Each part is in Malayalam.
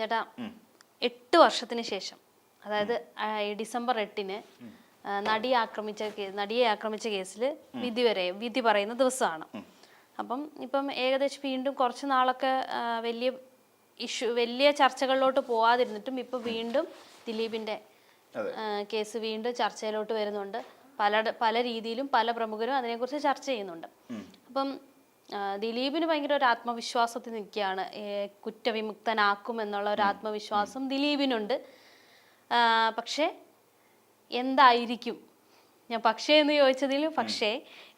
ചേട്ടാ എട്ട് വർഷത്തിന് ശേഷം അതായത് ഡിസംബർ എട്ടിന് നടി ആക്രമിച്ച നടിയെ ആക്രമിച്ച കേസിൽ വിധി വരെ വിധി പറയുന്ന ദിവസമാണ്. അപ്പം ഇപ്പം ഏകദേശം വീണ്ടും കുറച്ച് നാളൊക്കെ വലിയ ഇഷ്യൂ വലിയ ചർച്ചകളിലോട്ട് പോവാതിരുന്നിട്ടും ഇപ്പം വീണ്ടും ദിലീപിന്റെ കേസ് വീണ്ടും ചർച്ചയിലോട്ട് വരുന്നുണ്ട്. പല പല രീതിയിലും പല പ്രമുഖരും അതിനെക്കുറിച്ച് ചർച്ച ചെയ്യുന്നുണ്ട്. അപ്പം ദിലീപിന് ഭയങ്കര ഒരു ആത്മവിശ്വാസത്തിൽ നിൽക്കുകയാണ്. കുറ്റവിമുക്തനാക്കും എന്നുള്ള ഒരു ആത്മവിശ്വാസം ദിലീപിനുണ്ട്. പക്ഷേ എന്തായിരിക്കും? ഞാൻ പക്ഷേ എന്ന് ചോദിച്ചതിൽ പക്ഷേ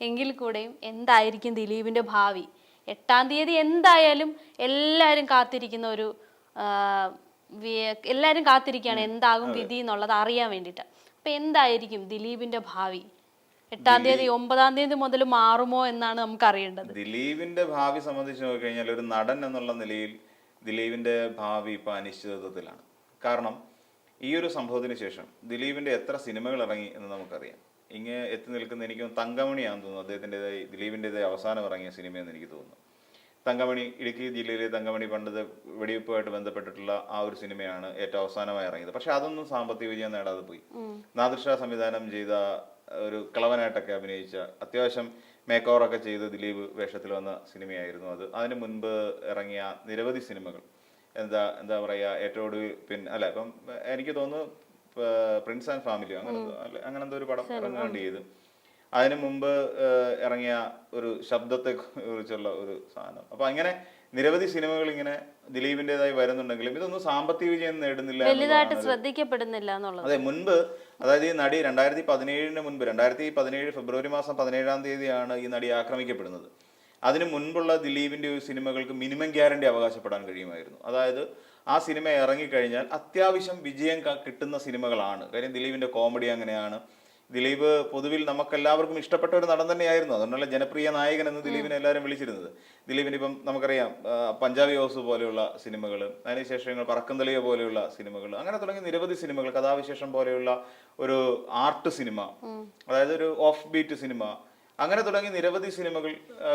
എങ്കിൽ കൂടെയും എന്തായിരിക്കും ദിലീപിന്റെ ഭാവി? എട്ടാം തീയതി എന്തായാലും എല്ലാവരും കാത്തിരിക്കുന്ന ഒരു എല്ലാവരും കാത്തിരിക്കുകയാണ് എന്താകും വിധി എന്നുള്ളത് അറിയാൻ വേണ്ടിയിട്ട്. അപ്പം എന്തായിരിക്കും ദിലീപിന്റെ ഭാവി? എട്ടാം തീയതി ഒമ്പതാം തീയതി മുതൽ മാറുമോ എന്നാണ് നമുക്ക് അറിയേണ്ടത് ദിലീപിന്റെ ഭാവി സംബന്ധിച്ച് നോക്കിക്കഴിഞ്ഞാൽ ഒരു നടൻ എന്നുള്ള നിലയിൽ ദിലീപിന്റെ ഭാവി ഇപ്പൊ അനിശ്ചിതത്വത്തിലാണ്. കാരണം ഈ ഒരു സംഭവത്തിന് ശേഷം ദിലീപിന്റെ എത്ര സിനിമകൾ ഇറങ്ങി എന്ന് നമുക്കറിയാം. ഇങ്ങനെ എത്തി നിൽക്കുന്ന എനിക്ക് തങ്കമണിയാന്ന് തങ്കമണിയാണെന്ന് തോന്നുന്നു. അദ്ദേഹത്തിന്റെതായി ദിലീപിന്റെതായി അവസാനം ഇറങ്ങിയ സിനിമയെന്ന് എനിക്ക് തോന്നുന്നു. തങ്കമണി ഇടുക്കി ജില്ലയിലെ തങ്കമണി പണ്ടത് വെടിവെപ്പുമായിട്ട് ബന്ധപ്പെട്ടിട്ടുള്ള ആ ഒരു സിനിമയാണ് ഏറ്റവും അവസാനമായി ഇറങ്ങിയത്. പക്ഷെ അതൊന്നും സാമ്പത്തിക വിജയം നേടാതെ പോയി. നാദൃഷ സംവിധാനം ചെയ്ത ഒരു കിളവനായിട്ടൊക്കെ അഭിനയിച്ച അത്യാവശ്യം മേക്ക് ഓവറൊക്കെ ചെയ്ത് ദിലീപ് വേഷത്തിൽ വന്ന സിനിമയായിരുന്നു അത്. അതിന് മുൻപ് ഇറങ്ങിയ നിരവധി സിനിമകൾ. എന്താ എന്താ പറയുക ഏറ്റവും ഒടുവിൽ പിന്നെ അല്ല ഇപ്പം എനിക്ക് തോന്നുന്നു പ്രിൻസ് ആൻഡ് ഫാമിലിയോ? അങ്ങനെ അല്ല, അങ്ങനെ എന്തോ ഒരു പടം ഇറങ്ങാണ്ട് ചെയ്ത്. അതിന് മുമ്പ് ഇറങ്ങിയ ഒരു ശബ്ദത്തെ കുറിച്ചുള്ള ഒരു സാധനം. അപ്പൊ അങ്ങനെ നിരവധി സിനിമകൾ ഇങ്ങനെ ദിലീപിന്റേതായി വരുന്നുണ്ടെങ്കിലും ഇതൊന്നും സാമ്പത്തിക വിജയം നേടുന്നില്ല വലുതായിട്ട് ശ്രദ്ധിക്കപ്പെടുന്നില്ല എന്നുള്ളത്. അതെ മുൻപ് അതായത് ഈ നടി രണ്ടായിരത്തി പതിനേഴിന് മുൻപ് രണ്ടായിരത്തി പതിനേഴ് ഫെബ്രുവരി മാസം പതിനേഴാം തീയതിയാണ് ഈ നടി ആക്രമിക്കപ്പെടുന്നത്. അതിന് മുൻപുള്ള ദിലീപിന്റെ സിനിമകൾക്ക് മിനിമം ഗ്യാരണ്ടി അവകാശപ്പെടാൻ കഴിയുമായിരുന്നു. അതായത് ആ സിനിമ ഇറങ്ങിക്കഴിഞ്ഞാൽ അത്യാവശ്യം വിജയം കിട്ടുന്ന സിനിമകളാണ്. കാര്യം ദിലീപിന്റെ കോമഡി അങ്ങനെയാണ്. ദിലീപ് പൊതുവിൽ നമുക്കെല്ലാവർക്കും ഇഷ്ടപ്പെട്ട ഒരു നടൻ തന്നെയായിരുന്നു. അതുകൊണ്ടല്ല ജനപ്രിയ നായകൻ എന്ന് ദിലീപിനെ എല്ലാവരും വിളിച്ചിരുന്നത്. ദിലീപിന് ഇപ്പം നമുക്കറിയാം പഞ്ചാബി ഹൗസ് പോലെയുള്ള സിനിമകൾ അതിനുശേഷം പറക്കന്തളിയ പോലെയുള്ള സിനിമകൾ അങ്ങനെ തുടങ്ങി നിരവധി സിനിമകൾ കഥാവിശേഷം പോലെയുള്ള ഒരു ആർട്ട് സിനിമ അതായത് ഒരു ഓഫ് ബീറ്റ് സിനിമ അങ്ങനെ തുടങ്ങി നിരവധി സിനിമകൾ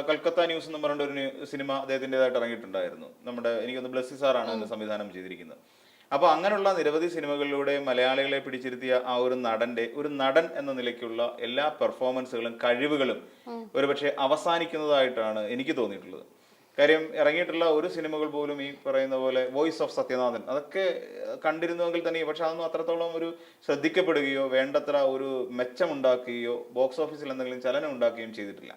കൽക്കത്ത ന്യൂസ് എന്ന് പറഞ്ഞ ഒരു സിനിമ അദ്ദേഹത്തിന്റെതായിട്ട് ഇറങ്ങിയിട്ടുണ്ടായിരുന്നു. നമ്മുടെ എനിക്കൊന്ന് ബ്ലസ്സി സാറാണ് സംവിധാനം ചെയ്തിരിക്കുന്നത്. അപ്പോൾ അങ്ങനെയുള്ള നിരവധി സിനിമകളിലൂടെ മലയാളികളെ പിടിച്ചിരുത്തിയ ആ ഒരു നടന്റെ ഒരു നടൻ എന്ന നിലയ്ക്കുള്ള എല്ലാ പെർഫോമൻസുകളും കഴിവുകളും ഒരുപക്ഷെ അവസാനിക്കുന്നതായിട്ടാണ് എനിക്ക് തോന്നിയിട്ടുള്ളത്. കാര്യം ഇറങ്ങിയിട്ടുള്ള ഒരു സിനിമകൾ പോലും ഈ പറയുന്ന പോലെ വോയിസ് ഓഫ് സത്യനാഥൻ അതൊക്കെ കണ്ടിരുന്നുവെങ്കിൽ തന്നെ പക്ഷെ അതൊന്നും അത്രത്തോളം ഒരു ശ്രദ്ധിക്കപ്പെടുകയോ വേണ്ടത്ര ഒരു മെച്ചമുണ്ടാക്കുകയോ ബോക്സ് ഓഫീസിൽ എന്തെങ്കിലും ചലനം ഉണ്ടാക്കുകയും ചെയ്തിട്ടില്ല.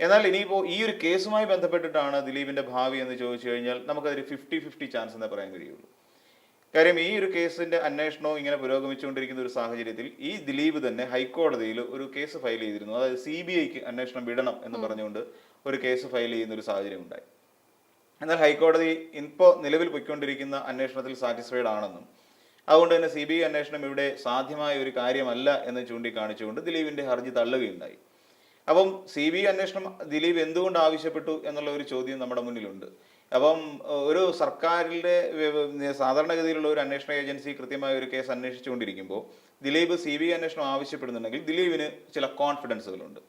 എന്നാൽ ഇനിയിപ്പോൾ ഈ ഒരു കേസുമായി ബന്ധപ്പെട്ടിട്ടാണ് ദിലീപിന്റെ ഭാവി എന്ന് ചോദിച്ചു കഴിഞ്ഞാൽ നമുക്കതൊരു ഫിഫ്റ്റി ഫിഫ്റ്റി ചാൻസ് എന്നേ പറയാൻ കഴിയുള്ളൂ. കാര്യം ഈ ഒരു കേസിന്റെ അന്വേഷണവും ഇങ്ങനെ പുരോഗമിച്ചുകൊണ്ടിരിക്കുന്ന ഒരു സാഹചര്യത്തിൽ ഈ ദിലീപ് തന്നെ ഹൈക്കോടതിയിൽ ഒരു കേസ് ഫയൽ ചെയ്തിരുന്നു. അതായത് സി ബി ഐക്ക് അന്വേഷണം വിടണം എന്ന് പറഞ്ഞുകൊണ്ട് ഒരു കേസ് ഫയൽ ചെയ്യുന്ന ഒരു സാഹചര്യം ഉണ്ടായി. എന്നാൽ ഹൈക്കോടതി ഇപ്പോൾ നിലവിൽ പൊയ്ക്കൊണ്ടിരിക്കുന്ന അന്വേഷണത്തിൽ സാറ്റിസ്ഫൈഡ് ആണെന്നും അതുകൊണ്ട് തന്നെ സി ബി ഐ അന്വേഷണം ഇവിടെ സാധ്യമായ ഒരു കാര്യമല്ല എന്ന് ചൂണ്ടിക്കാണിച്ചുകൊണ്ട് ദിലീപിന്റെ ഹർജി തള്ളുകയുണ്ടായി. അപ്പം സി ബി ഐ അന്വേഷണം ദിലീപ് എന്തുകൊണ്ട് ആവശ്യപ്പെട്ടു എന്നുള്ള ഒരു ചോദ്യം നമ്മുടെ മുന്നിലുണ്ട്. അപ്പം ഒരു സർക്കാരിന്റെ സാധാരണഗതിയിലുള്ള ഒരു അന്വേഷണ ഏജൻസി കൃത്യമായ ഒരു കേസ് അന്വേഷിച്ചുകൊണ്ടിരിക്കുമ്പോൾ ദിലീപ് സി ബി ഐ അന്വേഷണം ആവശ്യപ്പെടുന്നുണ്ടെങ്കിൽ ദിലീപിന് ചില കോൺഫിഡൻസുകളുണ്ട്.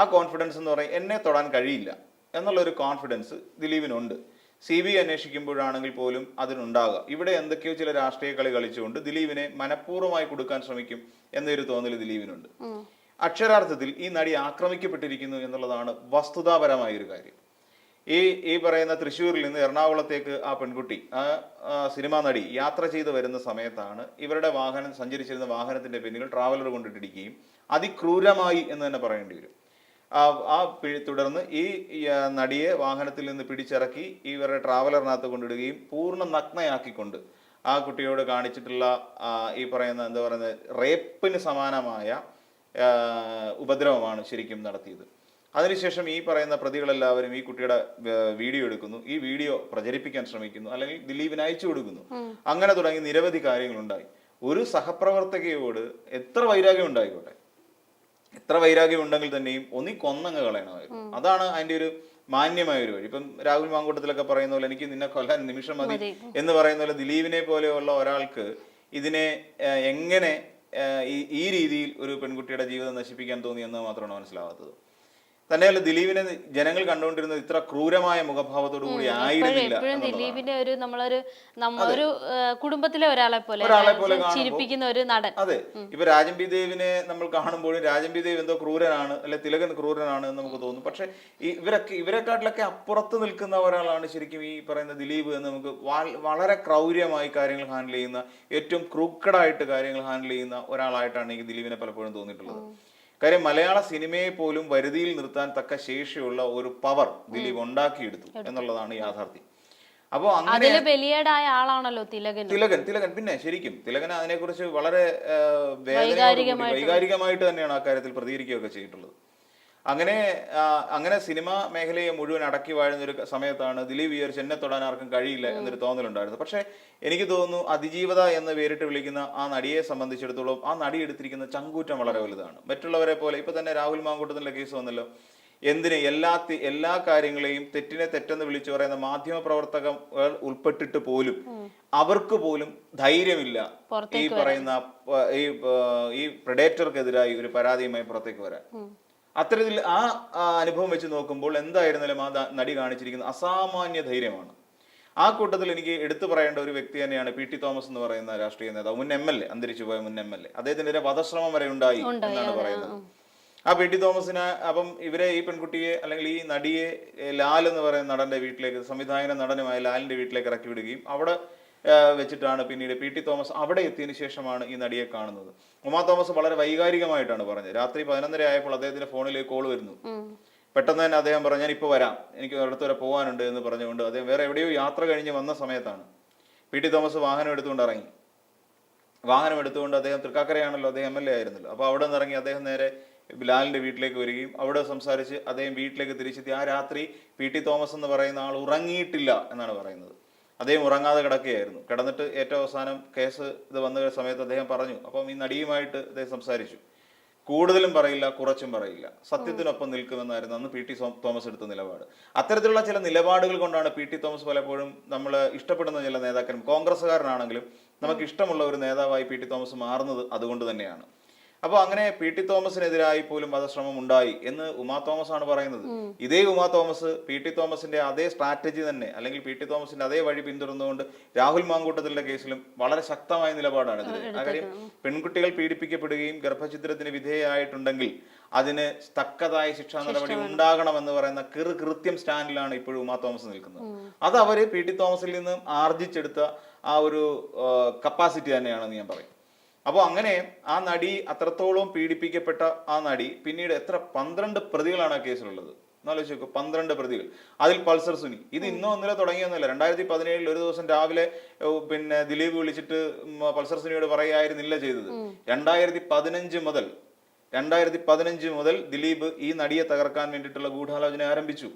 ആ കോൺഫിഡൻസ് എന്ന് പറയും എന്നെ തൊടാൻ കഴിയില്ല എന്നുള്ളൊരു കോൺഫിഡൻസ് ദിലീപിനുണ്ട്. സി ബി ഐ അന്വേഷിക്കുമ്പോഴാണെങ്കിൽ പോലും അതിനുണ്ടാകുക ഇവിടെ എന്തൊക്കെയോ ചില രാഷ്ട്രീയ കളി കളിച്ചുകൊണ്ട് ദിലീപിനെ മനഃപൂർവമായി കൊടുക്കാൻ ശ്രമിക്കും എന്നൊരു തോന്നൽ ദിലീപിനുണ്ട്. അക്ഷരാർത്ഥത്തിൽ ഈ നടി ആക്രമിക്കപ്പെട്ടിരിക്കുന്നു എന്നുള്ളതാണ് വസ്തുതാപരമായ ഒരു കാര്യം. ഈ ഈ പറയുന്ന തൃശ്ശൂരിൽ നിന്ന് എറണാകുളത്തേക്ക് ആ പെൺകുട്ടി ആ സിനിമാ നടി യാത്ര ചെയ്ത് വരുന്ന സമയത്താണ് ഇവരുടെ വാഹനം സഞ്ചരിച്ചിരുന്ന വാഹനത്തിന്റെ പിന്നിൽ ട്രാവലർ കൊണ്ടിട്ടിരിക്കുകയും അതിക്രൂരമായി എന്ന് തന്നെ പറയേണ്ടി വരും. ആ തുടർന്ന് ഈ, നടിയെ വാഹനത്തിൽ നിന്ന് പിടിച്ചിറക്കി ഇവരുടെ ട്രാവലറിനകത്ത് കൊണ്ടിടുകയും പൂർണ നഗ്നയാക്കിക്കൊണ്ട് ആ കുട്ടിയോട് കാണിച്ചിട്ടുള്ള ഈ പറയുന്ന എന്താ പറയുന്നത് റേപ്പിന് സമാനമായ ഉപദ്രവമാണ് ശരിക്കും നടത്തിയത്. അതിനുശേഷം ഈ പറയുന്ന പ്രതികളെല്ലാവരും ഈ കുട്ടിയുടെ വീഡിയോ എടുക്കുന്നു. ഈ വീഡിയോ പ്രചരിപ്പിക്കാൻ ശ്രമിക്കുന്നു. അല്ലെങ്കിൽ ദിലീപിന് അയച്ചു കൊടുക്കുന്നു. അങ്ങനെ തുടങ്ങി നിരവധി കാര്യങ്ങളുണ്ടായി. ഒരു സഹപ്രവർത്തകയോട് എത്ര വൈരാഗ്യം ഉണ്ടായിക്കോട്ടെ? എത്ര വൈരാഗ്യം ഉണ്ടെങ്കിൽ തന്നെയും ഒന്നി കൊന്നങ്ങ് കളയണമായിരുന്നു അതാണ് അതിന്റെ ഒരു മാന്യമായ ഒരു വഴി. ഇപ്പം രാഹുൽ മാങ്കൂട്ടത്തിലൊക്കെ പറയുന്ന പോലെ എനിക്ക് നിന്നെ കൊല്ലാൻ നിമിഷം മതി. എന്ന് പറയുന്ന പോലെ ദിലീപിനെ പോലെയുള്ള ഒരാൾക്ക് ഇതിനെ എങ്ങനെ ഈ രീതിയിൽ ഒരു പെൺകുട്ടിയുടെ ജീവിതം നശിപ്പിക്കാൻ തോന്നി എന്ന് മാത്രമാണ് മനസ്സിലാവാത്തത്. തന്നെയല്ല ദിലീപിനെ ജനങ്ങൾ കണ്ടുകൊണ്ടിരുന്നത് ഇത്ര ക്രൂരമായ മുഖഭാവത്തോടു കൂടി ആയിരുന്നില്ല. ദിലീപിന്റെ ഒരു നമ്മളൊരു നമ്മ ഒരു കുടുംബത്തിലെ ഒരാളെ പോലെ ഒരാളെ പോലെ ചിരിപ്പിക്കുന്ന ഒരു നടൻ. അതെ. ഇപ്പൊ രാജൻ ബി ദേവിനെ നമ്മൾ കാണുമ്പോഴും രാജൻ ബി ദേവ് എന്തോ ക്രൂരനാണ് അല്ലെ തിലകൻ ക്രൂരനാണ് എന്ന് നമുക്ക് തോന്നും. പക്ഷെ ഇവരൊക്കെ ഇവരെക്കാട്ടിലൊക്കെ അപ്പുറത്ത് നിൽക്കുന്ന ഒരാളാണ് ശരിക്കും ഈ പറയുന്ന ദിലീപ് എന്ന് നമുക്ക് വളരെ ക്രൗര്യമായി കാര്യങ്ങൾ ഹാൻഡിൽ ചെയ്യുന്ന ഏറ്റവും ക്രൂക്കഡായിട്ട് കാര്യങ്ങൾ ഹാൻഡിൽ ചെയ്യുന്ന ഒരാളായിട്ടാണ് എനിക്ക് ദിലീപിനെ പലപ്പോഴും തോന്നിയിട്ടുള്ളത്. കാര്യം മലയാള സിനിമയെ പോലും വരുതിയിൽ നിർത്താൻ തക്ക ശേഷിയുള്ള ഒരു പവർ ദിലീപ് ഉണ്ടാക്കിയെടുത്തു എന്നുള്ളതാണ് യാഥാർത്ഥ്യം. അപ്പോൾ അങ്ങനെ ബലിയേടായ ആളാണല്ലോ തിലകൻ. തിലകൻ തിലകൻ. പിന്നെ ശരിക്കും തിലകൻ അതിനെക്കുറിച്ച് വളരെ വൈകാരികമായിട്ട് തന്നെയാണ് ആ കാര്യത്തിൽ പ്രതികരിക്കുകയൊക്കെ ചെയ്തിട്ടുള്ളത്. അങ്ങനെ അങ്ങനെ സിനിമ മേഖലയെ മുഴുവൻ അടക്കി വാഴുന്ന ഒരു സമയത്താണ് ദിലീപ് ഈ ഒരു ചെന്നെ തൊടാൻ ആർക്കും കഴിയില്ല എന്നൊരു തോന്നലുണ്ടായിരുന്നു പക്ഷേ എനിക്ക് തോന്നുന്നു അതിജീവത എന്ന് പേരിട്ട് വിളിക്കുന്ന ആ നടിയെ സംബന്ധിച്ചിടത്തോളം ആ നടി എടുത്തിരിക്കുന്ന ചങ്കൂറ്റം വളരെ വലുതാണ്. മറ്റുള്ളവരെ പോലെ ഇപ്പൊ തന്നെ രാഹുൽ മാങ്കൂട്ടത്തിന്റെ കേസ് വന്നല്ലോ. എന്തിന് എല്ലാ എല്ലാ കാര്യങ്ങളെയും തെറ്റിനെ തെറ്റെന്ന് വിളിച്ചു പറയുന്ന മാധ്യമ പ്രവർത്തകർ ഉൾപ്പെട്ടിട്ട് പോലും അവർക്ക് പോലും ധൈര്യമില്ല ഈ പറയുന്ന ഈ ഈ പ്രഡേറ്റർക്കെതിരായി ഒരു പരാതിയുമായി പുറത്തേക്ക് വരാൻ. അത്തരത്തിൽ ആ അനുഭവം വെച്ച് നോക്കുമ്പോൾ എന്തായിരുന്നാലും ആ നടി കാണിച്ചിരിക്കുന്ന അസാമാന്യ ധൈര്യമാണ്. ആ കൂട്ടത്തിൽ എനിക്ക് എടുത്തു പറയേണ്ട ഒരു വ്യക്തി തന്നെയാണ് പി ടി തോമസ് എന്ന് പറയുന്ന രാഷ്ട്രീയ നേതാവ് മുൻ എം എൽ എ അന്തരിച്ചു പോയ മുൻ എം എൽ എ. അദ്ദേഹത്തിനെതിരെ വധശ്രമം വരെ ഉണ്ടായി എന്നാണ് പറയുന്നത്. ആ. പി ടി തോമസിന് അപ്പം ഇവരെ ഈ പെൺകുട്ടിയെ അല്ലെങ്കിൽ ഈ നടിയെ ലാൽ എന്ന് പറയുന്ന നടന്റെ വീട്ടിലേക്ക് സംവിധായക നടനുമായ ലാലിന്റെ വീട്ടിലേക്ക് ഇറക്കി വിടുകയും അവിടെ വെച്ചിട്ടാണ് പിന്നീട് പി ടി തോമസ് അവിടെ എത്തിയതിനു ശേഷമാണ് ഈ നടിയെ കാണുന്നത്. ഉമാ തോമസ് വളരെ വൈകാരികമായിട്ടാണ് പറഞ്ഞത്. രാത്രി പതിനൊന്നര ആയപ്പോൾ അദ്ദേഹത്തിന്റെ ഫോണിലേക്ക് കോൾ വരുന്നു. പെട്ടെന്ന് തന്നെ അദ്ദേഹം പറഞ്ഞു ഞാൻ ഇപ്പോൾ വരാം. എനിക്ക് അടുത്ത് വരെ പോകാനുണ്ട് എന്ന് പറഞ്ഞുകൊണ്ട് അദ്ദേഹം വേറെ എവിടെയോ യാത്ര കഴിഞ്ഞ് വന്ന സമയത്താണ് പി ടി തോമസ് വാഹനം എടുത്തുകൊണ്ട് ഇറങ്ങി. വാഹനം എടുത്തുകൊണ്ട് അദ്ദേഹം തൃക്കാക്കരയാണല്ലോ അദ്ദേഹം എം എൽ എ ആയിരുന്നല്ലോ. അപ്പോൾ അവിടെ നിന്ന് ഇറങ്ങി അദ്ദേഹം നേരെ ലാലിന്റെ വീട്ടിലേക്ക് വരികയും അവിടെ സംസാരിച്ച് അദ്ദേഹം വീട്ടിലേക്ക് തിരിച്ചെത്തി. ആ രാത്രി പി ടി തോമസ് എന്ന് പറയുന്ന ആൾ ഉറങ്ങിയിട്ടില്ല എന്നാണ് പറയുന്നത്. അദ്ദേഹം ഉറങ്ങാതെ കിടക്കുകയായിരുന്നു. കിടന്നിട്ട് ഏറ്റവും അവസാനം കേസ് ഇത് വന്ന സമയത്ത് അദ്ദേഹം പറഞ്ഞു അപ്പം ഈ നടിയുമായിട്ട് അദ്ദേഹം സംസാരിച്ചു. കൂടുതലും പറയില്ല കുറച്ചും പറയില്ല. സത്യത്തിനൊപ്പം നിൽക്കുമെന്നായിരുന്നു അന്ന് പി ടി തോമസ് എടുത്ത നിലപാട്. അത്തരത്തിലുള്ള ചില നിലപാടുകൾ കൊണ്ടാണ് പി ടി തോമസ് പലപ്പോഴും നമ്മൾ ഇഷ്ടപ്പെടുന്ന ചില നേതാക്കളും കോൺഗ്രസ്സുകാരനാണെങ്കിലും നമുക്ക് ഇഷ്ടമുള്ള ഒരു നേതാവായി പി ടി തോമസ് മാറുന്നത് അതുകൊണ്ട് തന്നെയാണ്. അപ്പോൾ അങ്ങനെ പി ടി തോമസിനെതിരായി പോലും വധശ്രമം ഉണ്ടായി എന്ന് ഉമാ തോമസ് ആണ് പറയുന്നത്. ഇതേ ഉമാ തോമസ് പി ടി തോമസിന്റെ അതേ സ്ട്രാറ്റജി തന്നെ അല്ലെങ്കിൽ പി ടി തോമസിന്റെ അതേ വഴി പിന്തുടർന്നുകൊണ്ട് രാഹുൽ മാങ്കൂട്ടത്തിലെ കേസിലും വളരെ ശക്തമായ നിലപാടാണ് ഇതിൽ ആ കാര്യം പെൺകുട്ടികൾ പീഡിപ്പിക്കപ്പെടുകയും ഗർഭഛിദ്രത്തിന് വിധേയമായിട്ടുണ്ടെങ്കിൽ അതിന് തക്കതായ ശിക്ഷാ നടപടി ഉണ്ടാകണമെന്ന് പറയുന്ന കിറു കൃത്യം സ്റ്റാൻഡിലാണ് ഇപ്പോഴും ഉമാ തോമസ് നിൽക്കുന്നത്. അത് അവർ പി ടി തോമസിൽ നിന്നും ആർജിച്ചെടുത്ത ആ ഒരു കപ്പാസിറ്റി തന്നെയാണെന്ന് ഞാൻ പറയും. അപ്പോൾ അങ്ങനെ ആ നടി അത്രത്തോളം പീഡിപ്പിക്കപ്പെട്ട ആ നടി പിന്നീട് എത്ര? പന്ത്രണ്ട് പ്രതികളാണ് ആ കേസിലുള്ളത്. എന്നാലോചിച്ച് നോക്കുക പന്ത്രണ്ട് പ്രതികൾ. അതിൽ പൾസർ സുനി. ഇത് ഇന്നോ ഇന്നലെ തുടങ്ങിയൊന്നുമില്ല. രണ്ടായിരത്തി പതിനേഴിൽ ഒരു ദിവസം രാവിലെ പിന്നെ ദിലീപ് വിളിച്ചിട്ട് പൾസർ സുനിയോട് പറയായിരുന്നില്ല ചെയ്തത്. രണ്ടായിരത്തി പതിനഞ്ച് മുതൽ രണ്ടായിരത്തി പതിനഞ്ച് മുതൽ ദിലീപ് ഈ നടിയെ തകർക്കാൻ വേണ്ടിയിട്ടുള്ള ഗൂഢാലോചന ആരംഭിച്ചു.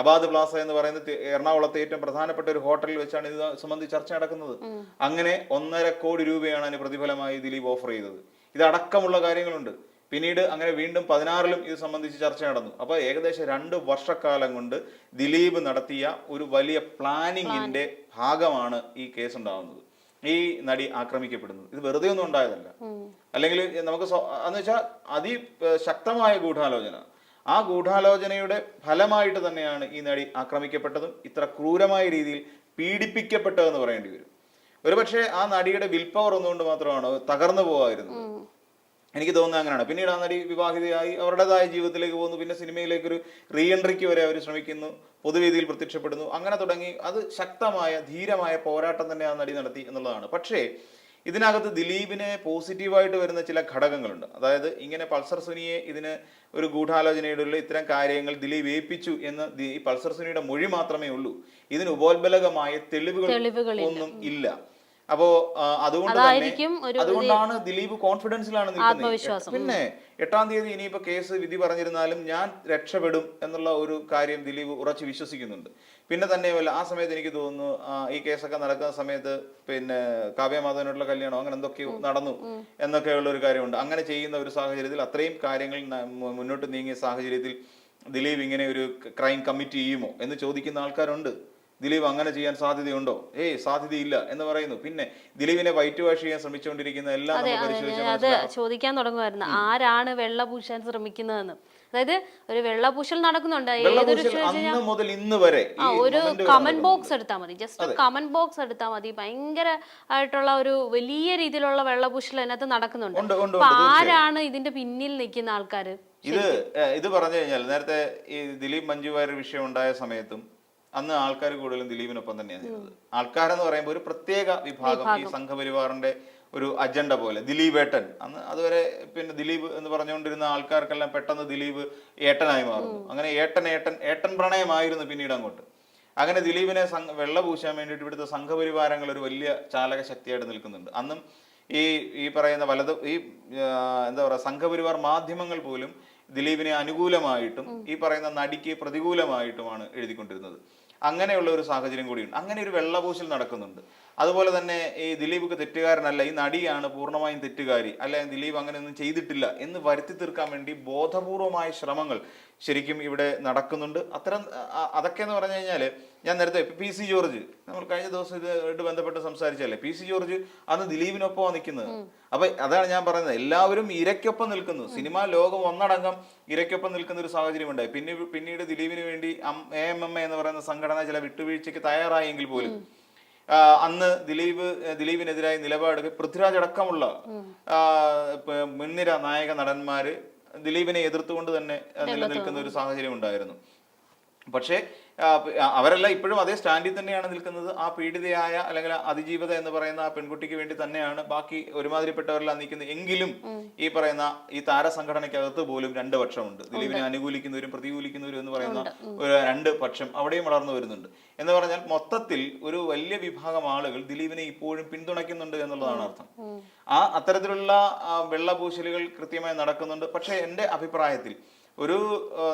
അബാദ് പ്ലാസ എന്ന് പറയുന്നത് എറണാകുളത്തെ ഏറ്റവും പ്രധാനപ്പെട്ട ഒരു ഹോട്ടലിൽ വെച്ചാണ് ഇത് സംബന്ധിച്ച് ചർച്ച നടക്കുന്നത്. അങ്ങനെ ഒന്നര കോടി രൂപയാണ് അതിന് പ്രതിഫലമായി ദിലീപ് ഓഫർ ചെയ്തത്. ഇതടക്കമുള്ള കാര്യങ്ങളുണ്ട്. പിന്നീട് അങ്ങനെ വീണ്ടും പതിനാറിലും ഇത് സംബന്ധിച്ച് ചർച്ച നടന്നു. അപ്പോൾ ഏകദേശം രണ്ട് വർഷക്കാലം കൊണ്ട് ദിലീപ് നടത്തിയ ഒരു വലിയ പ്ലാനിങ്ങിന്റെ ഭാഗമാണ് ഈ കേസ് ഉണ്ടാവുന്നത്. ഈ നടി ആക്രമിക്കപ്പെടുന്നത്. ഇത് വെറുതെ ഒന്നും ഉണ്ടായതല്ല. അല്ലെങ്കിൽ നമുക്ക് എന്ന് വെച്ചാൽ അതിശക്തമായ ഗൂഢാലോചന. ആ ഗൂഢാലോചനയുടെ ഫലമായിട്ട് തന്നെയാണ് ഈ നടി ആക്രമിക്കപ്പെട്ടതും ഇത്ര ക്രൂരമായ രീതിയിൽ പീഡിപ്പിക്കപ്പെട്ടതെന്ന് പറയേണ്ടി വരും. ഒരുപക്ഷെ ആ നടിയുടെ വിൽപ്പവർ പവർ ഒന്നുകൊണ്ട് മാത്രമാണ് തകർന്നു പോകാതിരുന്നത് എനിക്ക് തോന്നുന്നത് അങ്ങനെയാണ്. പിന്നീട് ആ നടി വിവാഹിതയായി അവരുടേതായ ജീവിതത്തിലേക്ക് പോകുന്നു. പിന്നെ സിനിമയിലേക്ക് ഒരു റീ എൻട്രിക്ക് വരെ അവർ ശ്രമിക്കുന്നു. പൊതുവേദിയിൽ പ്രത്യക്ഷപ്പെടുന്നു. അങ്ങനെ തുടങ്ങി. അത് ശക്തമായ ധീരമായ പോരാട്ടം തന്നെ ആ നടി നടത്തി എന്നുള്ളതാണ്. പക്ഷേ ഇതിനകത്ത് ദിലീപിനെ പോസിറ്റീവായിട്ട് വരുന്ന ചില ഘടകങ്ങളുണ്ട്. അതായത് ഇങ്ങനെ പൾസർ സുനിയെ ഇതിന് ഒരു ഗൂഢാലോചനയിലുള്ള ഇത്തരം കാര്യങ്ങൾ ദിലീപ് ഏൽപ്പിച്ചു എന്ന് ഈ പൾസർ സുനിയുടെ മൊഴി മാത്രമേ ഉള്ളൂ. ഇതിന് ഉപോത്ബലകമായ തെളിവുകൾ ഒന്നും ഇല്ല. അപ്പോ അതുകൊണ്ട് തന്നെ അതുകൊണ്ടാണ് ദിലീപ് കോൺഫിഡൻസിലാണ് നിൽക്കുന്നത്. പിന്നെ എട്ടാം തീയതി ഇനിയിപ്പോ കേസ് വിധി പറഞ്ഞിരുന്നാലും ഞാൻ രക്ഷപ്പെടും എന്നുള്ള ഒരു കാര്യം ദിലീപ് ഉറച്ചു വിശ്വസിക്കുന്നുണ്ട്. പിന്നെ തന്നെയുമല്ല ആ സമയത്ത് എനിക്ക് തോന്നുന്നു ഈ കേസൊക്കെ നടക്കുന്ന സമയത്ത് പിന്നെ കാവ്യമാധവനോടുള്ള കല്യാണം അങ്ങനെ എന്തൊക്കെയോ നടന്നു എന്നൊക്കെയുള്ള ഒരു കാര്യമുണ്ട്. അങ്ങനെ ചെയ്യുന്ന ഒരു സാഹചര്യത്തിൽ അത്രയും കാര്യങ്ങൾ മുന്നോട്ട് നീങ്ങിയ സാഹചര്യത്തിൽ ദിലീപ് ഇങ്ങനെ ഒരു ക്രൈം കമ്മിറ്റ് ചെയ്യുമോ എന്ന് ചോദിക്കുന്ന ആൾക്കാരുണ്ട്. ദിലീപ് അങ്ങനെ ചെയ്യാൻ സാധ്യതയുണ്ടോ? ഏയ് സാധ്യതയില്ല എന്ന് പറയുന്നു. പിന്നെ ദിലീപിനെ വൈറ്റ് വാഷ് ചെയ്യാൻ ശ്രമിച്ചുകൊണ്ടിരിക്കുന്ന എല്ലാം അതെ ചോദിക്കാൻ തുടങ്ങുമായിരുന്നു ആരാണ് വെള്ള പൂശാൻ ശ്രമിക്കുന്നതെന്ന്? അതായത് ഒരു വെള്ളപൂശൽ നടക്കുന്നുണ്ട്. ഏതൊരു മുതൽ ഇന്ന് വരെ ഒരു കമന്റ് ബോക്സ് എടുത്താൽ മതി. ജസ്റ്റ് കമന്റ് ബോക്സ് എടുത്താൽ മതി. ഭയങ്കര ആയിട്ടുള്ള ഒരു വലിയ രീതിയിലുള്ള വെള്ളപൂശൽ അതിനകത്ത് നടക്കുന്നുണ്ട്. അപ്പൊ ആരാണ് ഇതിന്റെ പിന്നിൽ നിൽക്കുന്ന ആൾക്കാർ ഇത് ഇത് പറഞ്ഞു കഴിഞ്ഞാൽ നേരത്തെ ഈ ദിലീപ് മഞ്ജു വാര്യർ വിഷയം ഉണ്ടായ സമയത്തും അന്ന് ആൾക്കാർ കൂടുതലും ദിലീപിനൊപ്പം തന്നെയാണ് ചെയ്തത് ആൾക്കാരെന്ന് പറയുമ്പോൾ ഒരു പ്രത്യേക വിഭാഗം ഈ സംഘപരിവാറിന്റെ ഒരു അജണ്ട പോലെ. ദിലീപ് ഏട്ടൻ അന്ന് അതുവരെ പിന്നെ ദിലീപ് എന്ന് പറഞ്ഞുകൊണ്ടിരുന്ന ആൾക്കാർക്കെല്ലാം പെട്ടെന്ന് ദിലീപ് ഏട്ടനായി മാറുന്നു. അങ്ങനെ ഏട്ടൻ ഏട്ടൻ ഏട്ടൻ പ്രണയമായിരുന്നു പിന്നീട് അങ്ങോട്ട്. അങ്ങനെ ദിലീപിനെ സംഘ വെള്ള പൂശാൻ വേണ്ടിയിട്ട് ഇവിടുത്തെ സംഘപരിവാരങ്ങൾ ഒരു വലിയ ചാലക ശക്തിയായിട്ട് നിൽക്കുന്നുണ്ട്. അന്നും ഈ ഈ പറയുന്ന വലത് ഈ എന്താ പറയുക സംഘപരിവാർ മാധ്യമങ്ങൾ പോലും ദിലീപിനെ അനുകൂലമായിട്ടും ഈ പറയുന്ന നടിക്ക് പ്രതികൂലമായിട്ടുമാണ് എഴുതിക്കൊണ്ടിരുന്നത്. അങ്ങനെയുള്ള ഒരു സാഹചര്യം കൂടിയുണ്ട്. അങ്ങനെ ഒരു വെള്ളപൂശൽ നടക്കുന്നുണ്ട്. അതുപോലെ തന്നെ ഈ ദിലീപ് തെറ്റുകാരനല്ല ഈ നടിയാണ് പൂർണമായും തെറ്റുകാരി. അല്ലെങ്കിൽ ദിലീപ് അങ്ങനെ ഒന്നും ചെയ്തിട്ടില്ല എന്ന് വരുത്തി തീർക്കാൻ വേണ്ടി ബോധപൂർവമായ ശ്രമങ്ങൾ ശരിക്കും ഇവിടെ നടക്കുന്നുണ്ട്. അത്തരം അതൊക്കെ എന്ന് പറഞ്ഞു കഴിഞ്ഞാൽ ഞാൻ നേരത്തെ പി സി ജോർജ് നമ്മൾ കഴിഞ്ഞ ദിവസം ഇതുമായിട്ട് ബന്ധപ്പെട്ട് സംസാരിച്ചല്ലേ? പി സി ജോർജ് അന്ന് ദിലീപിനൊപ്പമാണ് നിൽക്കുന്നത്. അപ്പൊ അതാണ് ഞാൻ പറയുന്നത്. എല്ലാവരും ഇരയ്ക്കൊപ്പം നിൽക്കുന്നു. സിനിമ ലോകം ഒന്നടങ്കം ഇരയ്ക്കൊപ്പം നിൽക്കുന്ന ഒരു സാഹചര്യം ഉണ്ടായി പിന്നെ പിന്നീട് ദിലീപിന് വേണ്ടി എ എം എം എ എന്ന് പറയുന്ന സംഘടന ചില വിട്ടുവീഴ്ചയ്ക്ക് തയ്യാറായെങ്കിൽ പോലും അന്ന് ദിലീപ് ദിലീപിനെതിരായ നിലപാട് പൃഥ്വിരാജ് അടക്കമുള്ള മുൻനിര നായക നടന്മാര് ദിലീപിനെ എതിർത്തുകൊണ്ട് തന്നെ നിലനിൽക്കുന്ന ഒരു സാഹചര്യം ഉണ്ടായിരുന്നു. പക്ഷേ അവരല്ല ഇപ്പോഴും അതേ സ്റ്റാൻഡിൽ തന്നെയാണ് നിൽക്കുന്നത്. ആ പീഡിതയായ അല്ലെങ്കിൽ അതിജീവിത എന്ന് പറയുന്ന ആ പെൺകുട്ടിക്ക് വേണ്ടി തന്നെയാണ് ബാക്കി ഒരുമാതിരിപ്പെട്ടവരെല്ലാം നിൽക്കുന്നത്. എങ്കിലും ഈ പറയുന്ന ഈ താരസംഘടനയ്ക്കകത്ത് പോലും രണ്ട് പക്ഷമുണ്ട്. ദിലീപിനെ അനുകൂലിക്കുന്നവരും പ്രതികൂലിക്കുന്നവരും എന്ന് പറയുന്ന ഒരു രണ്ട് പക്ഷം അവിടെയും വളർന്നു വരുന്നുണ്ട്. എന്ന് പറഞ്ഞാൽ മൊത്തത്തിൽ ഒരു വലിയ വിഭാഗം ആളുകൾ ദിലീപിനെ ഇപ്പോഴും പിന്തുണയ്ക്കുന്നുണ്ട് എന്നുള്ളതാണ് അർത്ഥം. ആ അത്തരത്തിലുള്ള വെള്ളപൂശലുകൾ കൃത്യമായി നടക്കുന്നുണ്ട്. പക്ഷേ എന്റെ അഭിപ്രായത്തിൽ ഒരു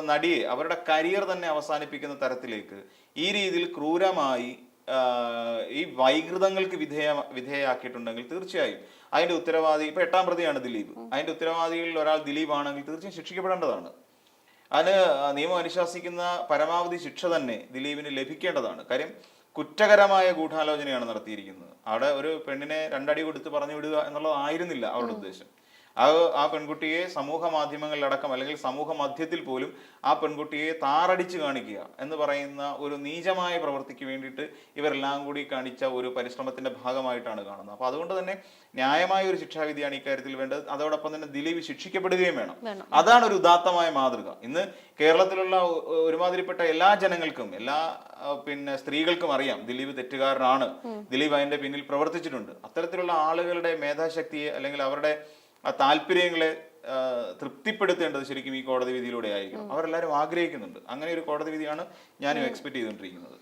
നടിയെ അവരുടെ കരിയർ തന്നെ അവസാനിപ്പിക്കുന്ന തരത്തിലേക്ക് ഈ രീതിയിൽ ക്രൂരമായി ഈ വൈകൃതങ്ങൾക്ക് വിധേയ വിധേയമാക്കിയിട്ടുണ്ടെങ്കിൽ തീർച്ചയായും അതിന്റെ ഉത്തരവാദി ഇപ്പൊ എട്ടാം പ്രതിയാണ് ദിലീപ്. അതിന്റെ ഉത്തരവാദികളിൽ ഒരാൾ ദിലീപ് ആണെങ്കിൽ തീർച്ചയായും ശിക്ഷിക്കപ്പെടേണ്ടതാണ്. അതിന് നിയമം അനുശാസിക്കുന്ന പരമാവധി ശിക്ഷ തന്നെ ദിലീപിന് ലഭിക്കേണ്ടതാണ്. കാര്യം കുറ്റകരമായ ഗൂഢാലോചനയാണ് നടത്തിയിരിക്കുന്നത്. അവിടെ ഒരു പെണ്ണിനെ രണ്ടടി കൊടുത്ത് പറഞ്ഞു വിടുക എന്നുള്ളതായിരുന്നില്ല അവരുടെ ഉദ്ദേശം. ആ ആ പെൺകുട്ടിയെ സമൂഹ മാധ്യമങ്ങളിലടക്കം അല്ലെങ്കിൽ സമൂഹ മധ്യത്തിൽ പോലും ആ പെൺകുട്ടിയെ താറടിച്ച് കാണിക്കുക എന്ന് പറയുന്ന ഒരു നീചമായ പ്രവൃത്തിക്ക് വേണ്ടിയിട്ട് ഇവരെല്ലാം കൂടി കാണിച്ച ഒരു പരിശ്രമത്തിന്റെ ഭാഗമായിട്ടാണ് കാണുന്നത്. അപ്പോൾ അതുകൊണ്ട് തന്നെ ന്യായമായ ഒരു ശിക്ഷാവിധിയാണ് ഇക്കാര്യത്തിൽ വേണ്ടത്. അതോടൊപ്പം തന്നെ ദിലീപ് ശിക്ഷിക്കപ്പെടുകയും വേണം. അതാണ് ഒരു ഉദാത്തമായ മാതൃക. ഇന്ന് കേരളത്തിലുള്ള ഒരുമാതിരിപ്പെട്ട എല്ലാ ജനങ്ങൾക്കും എല്ലാ പിന്നെ സ്ത്രീകൾക്കും അറിയാം ദിലീപ് തെറ്റുകാരനാണ്. ദിലീപ് അതിന്റെ പിന്നിൽ പ്രവർത്തിച്ചിട്ടുണ്ട്. അത്തരത്തിലുള്ള ആളുകളുടെ മേധാശക്തിയെ അല്ലെങ്കിൽ അവരുടെ ആ താല്പര്യങ്ങളെ തൃപ്തിപ്പെടുത്തേണ്ടത് ശരിക്കും ഈ കോടതി വിധിയിലൂടെ ആയിരിക്കും. അവരെല്ലാവരും ആഗ്രഹിക്കുന്നുണ്ട്. അങ്ങനെ ഒരു കോടതി വിധിയാണ് ഞാനും എക്സ്പെക്ട് ചെയ്തുകൊണ്ടിരിക്കുന്നത്.